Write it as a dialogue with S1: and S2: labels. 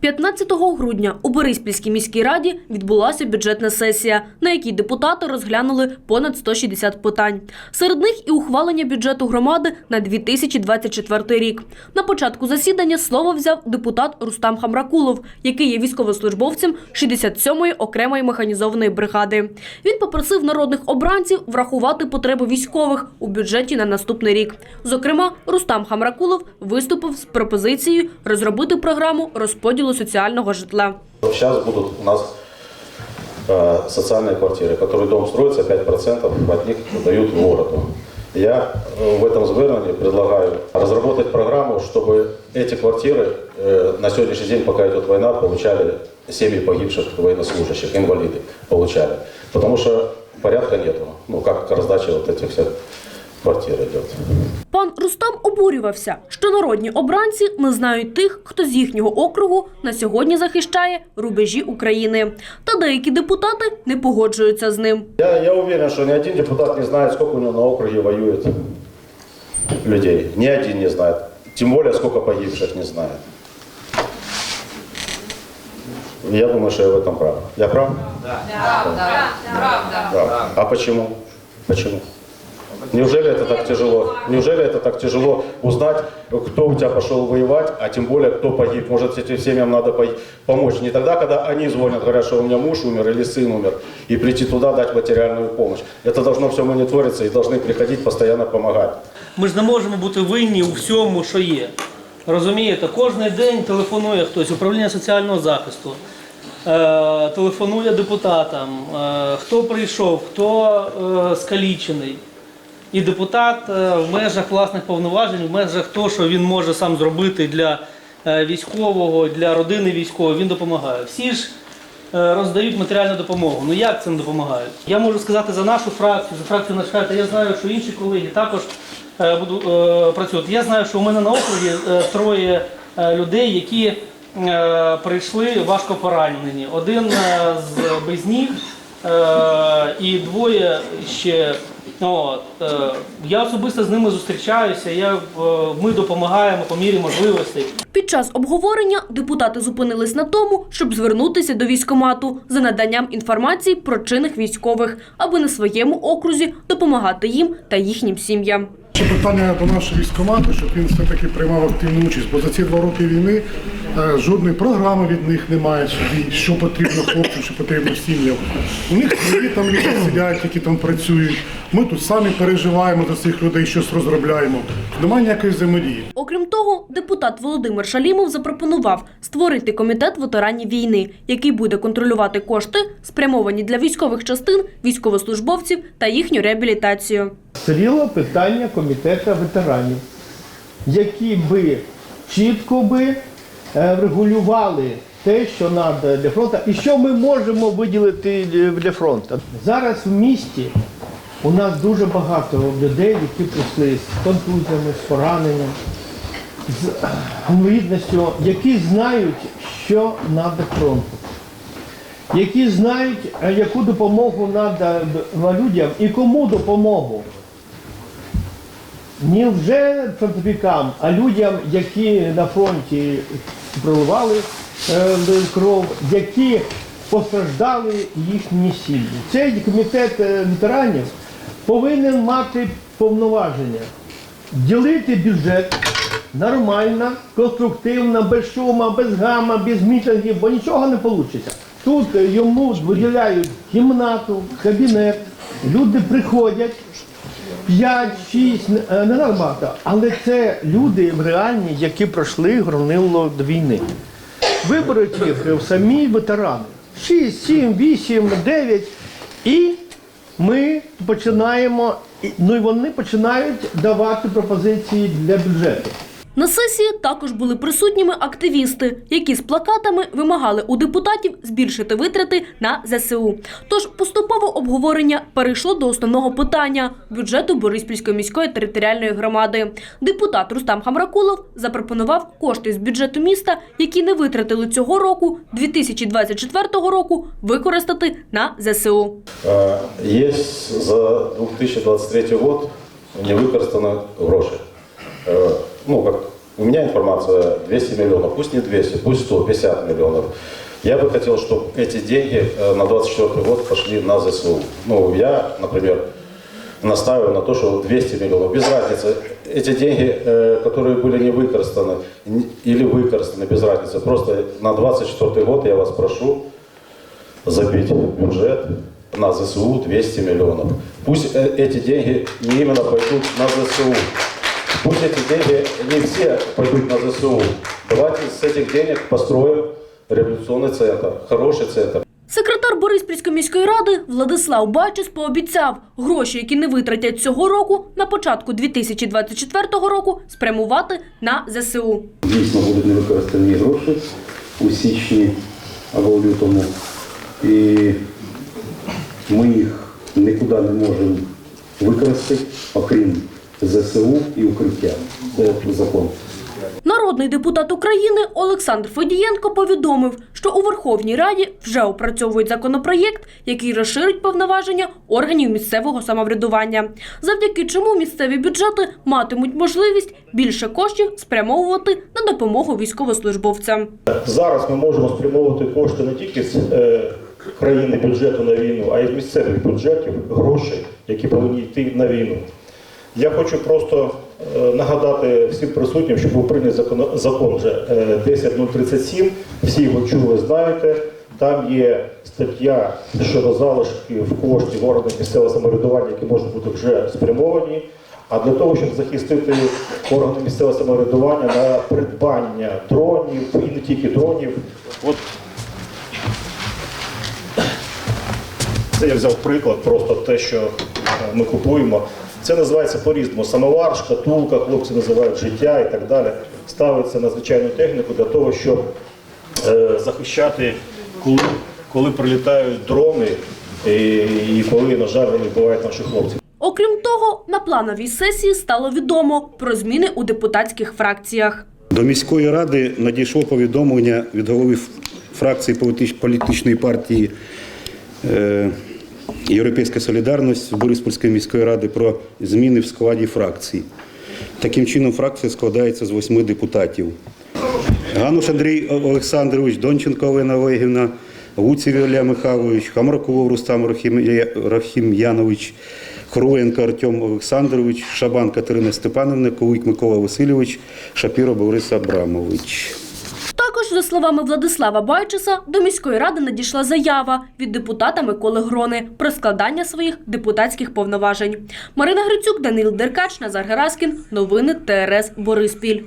S1: 15 грудня у Бориспільській міській раді відбулася бюджетна сесія, на якій депутати розглянули понад 160 питань. Серед них і ухвалення бюджету громади на 2024 рік. На початку засідання слово взяв депутат Рустам Хамракулов, який є військовослужбовцем 67-ї окремої механізованої бригади. Він попросив народних обранців врахувати потреби військових у бюджеті на наступний рік. Зокрема, Рустам Хамракулов виступив з пропозицією розробити програму розподілу соціального житла.
S2: Сейчас будут у нас э, социальные квартиры, которые дом строится, 5% от них дают городу. Я э, в этом звернении предлагаю разработать программу, чтобы эти квартиры э, на сегодняшний день, пока идет война, получали семьи погибших военнослужащих, инвалиды получали. Потому что порядка нету, ну как раздача вот этих всех квартир идет.
S1: Пан Рустам обурювався, що народні обранці не знають тих, хто з їхнього округу на сьогодні захищає рубежі України. Та деякі депутати не погоджуються з ним.
S2: Я, я уверен, что ни один депутат не знает, сколько у него на округе воюет людей. Ни один не знает. Тем более, сколько погибших не знает. Я думаю, что я в этом прав. Я прав? Да. А почему? Почему? Неужели это так тяжело? Неужели это так тяжело узнать, кто у тебя пошел воевать, а тем более кто погиб? Может, этим семьям надо по- помочь не тогда, когда они звонят, говорят, что у меня муж умер или сын умер, и прийти туда дать материальную помощь. Это должно все мониториться и должны приходить постоянно помогать.
S3: Ми ж не можемо бути винні у всьому, що є. Розумієте, кожен день телефонує хтось, управління соціального захисту, е, телефонує депутатам, е, хто прийшов, хто е, скалічений. І депутат е, в межах власних повноважень, в межах того, що він може сам зробити для е, військового, для родини військового, він допомагає. Всі ж е, роздають матеріальну допомогу. Ну як цим допомагають? Я можу сказати за нашу фракцію, за фракцію наш та я знаю, що інші колеги також е, буду, е. Я знаю, що у мене на округі е, троє людей, які прийшли важко поранені. Один з без ніг і двоє ще. От, е, я особисто з ними зустрічаюся. Я, е, ми допомагаємо по мірі можливостей.
S1: Під час обговорення депутати зупинились на тому, щоб звернутися до військомату за наданням інформації про чинних військових, аби на своєму окрузі допомагати їм та їхнім сім'ям.
S4: Ще питання до нашого військкомату, щоб він все-таки приймав активну участь, бо за ці два роки війни е, жодної програми від них немає що потрібно хлопцям, що потрібно сім'ям. У них свої там люди сидять, які там працюють. Ми тут самі переживаємо за цих людей, щось розробляємо. Немає ніякої взаємодії.
S1: Окрім того, депутат Володимир Шалімов запропонував створити комітет ветеранів війни, який буде контролювати кошти, спрямовані для військових частин, військовослужбовців та їхню реабілітацію.
S5: Стріло питання комітету ветеранів, які би чітко би е, регулювали те, що треба для фронту, і що ми можемо виділити для фронту. Зараз в місті у нас дуже багато людей, які прийшли з контузіями, з пораненням, з інвалідністю, які знають, що треба фронту. Які знають, е, яку допомогу треба людям і кому допомогу. Не вже фронтовикам, а людям, які на фронті проливали е, кров, які постраждали їхні сім'ї. Цей комітет е, ветеранів повинен мати повноваження ділити бюджет нормально, конструктивно, без шуму, без гама, без мітингів, бо нічого не вийде. Тут е, йому виділяють кімнату, кабінет, люди приходять. 5, 6, не не надо багато, але це люди реальні, які пройшли горнило до війни. Виберуть їх самі ветерани. 6, 7, 8, 9. І ми починаємо, ну і вони починають давати пропозиції для бюджету.
S1: На сесії також були присутніми активісти, які з плакатами вимагали у депутатів збільшити витрати на ЗСУ. Тож поступово обговорення перейшло до основного питання бюджету Бориспільської міської територіальної громади. Депутат Рустам Хамракулов запропонував кошти з бюджету міста, які не витратили цього року, 2024 року, використати на ЗСУ.
S2: Есть за 2023 год не використано гроші. Ну, как у меня информация 200 миллионов, пусть не 200, пусть 150 миллионов. Я бы хотел, чтобы эти деньги э, на 24 год пошли на ЗСУ. Ну, я, например, настаиваю на то, что 200 миллионов, без разницы. Эти деньги, э, которые были не выкористаны н- или выкористаны, без разницы. Просто на 24 год я вас прошу забить бюджет на ЗСУ 200 миллионов. Пусть э, эти деньги не именно пойдут на ЗСУ. Пусть эти деньги не все пойдут на ЗСУ. Давайте с этих денег построим революционный центр, хороший центр.
S1: Секретар Бориспільської міської ради Владислав Бачус пообіцяв, гроші, які не витратять цього року, на початку 2024 року спрямувати на ЗСУ.
S6: дійсно будуть невикористані гроші у січні або в лютому. І ми їх нікуди не можемо використати, окрім ЗСУ і укриття. Це закон.
S1: Народний депутат України Олександр Федієнко повідомив, що у Верховній Раді вже опрацьовують законопроєкт, який розширить повноваження органів місцевого самоврядування, завдяки чому місцеві бюджети матимуть можливість більше коштів спрямовувати на допомогу військовослужбовцям.
S7: Зараз ми можемо спрямовувати кошти не тільки з е, країни бюджету на війну, а й з місцевих бюджетів гроші, які повинні йти на війну. Я хочу просто е, нагадати всім присутнім, що був прийнятий закон, закон вже е, 10037, всі його чули, знаєте. Там є стаття щодо залишків коштів органів місцевого самоврядування, які можуть бути вже спрямовані. А для того, щоб захистити органи місцевого самоврядування на придбання дронів і не тільки дронів, от це я взяв приклад, просто те, що е, ми купуємо. Це називається по-різному. Самовар, шкатулка, хлопці називають життя і так далі. Ставиться на звичайну техніку для того, щоб е, захищати, коли, коли прилітають дрони і, і коли, на жаль, вони вбивають наших хлопців.
S1: Окрім того, на плановій сесії стало відомо про зміни у депутатських фракціях.
S6: До міської ради надійшло повідомлення від голови фракції політичної партії е, Європейська Солідарність Бориспільської міської ради про зміни в складі фракції. Таким чином, фракція складається з восьми депутатів. Гануш Андрій Олександрович, Донченко Олена Олегівна, Луців Ілля Михайлович, Хамракулов Рустам Рахім'янович, Хруєнко Артем Олександрович, Шабан Катерина Степановна, Кулик Микола Васильович, Шапіро Борис Абрамович.
S1: За словами Владислава Байчеса, до міської ради надійшла заява від депутата Миколи Грони про складання своїх депутатських повноважень. Марина Грицюк, Данил Деркач, Назар Гераскін. Новини ТРС Бориспіль.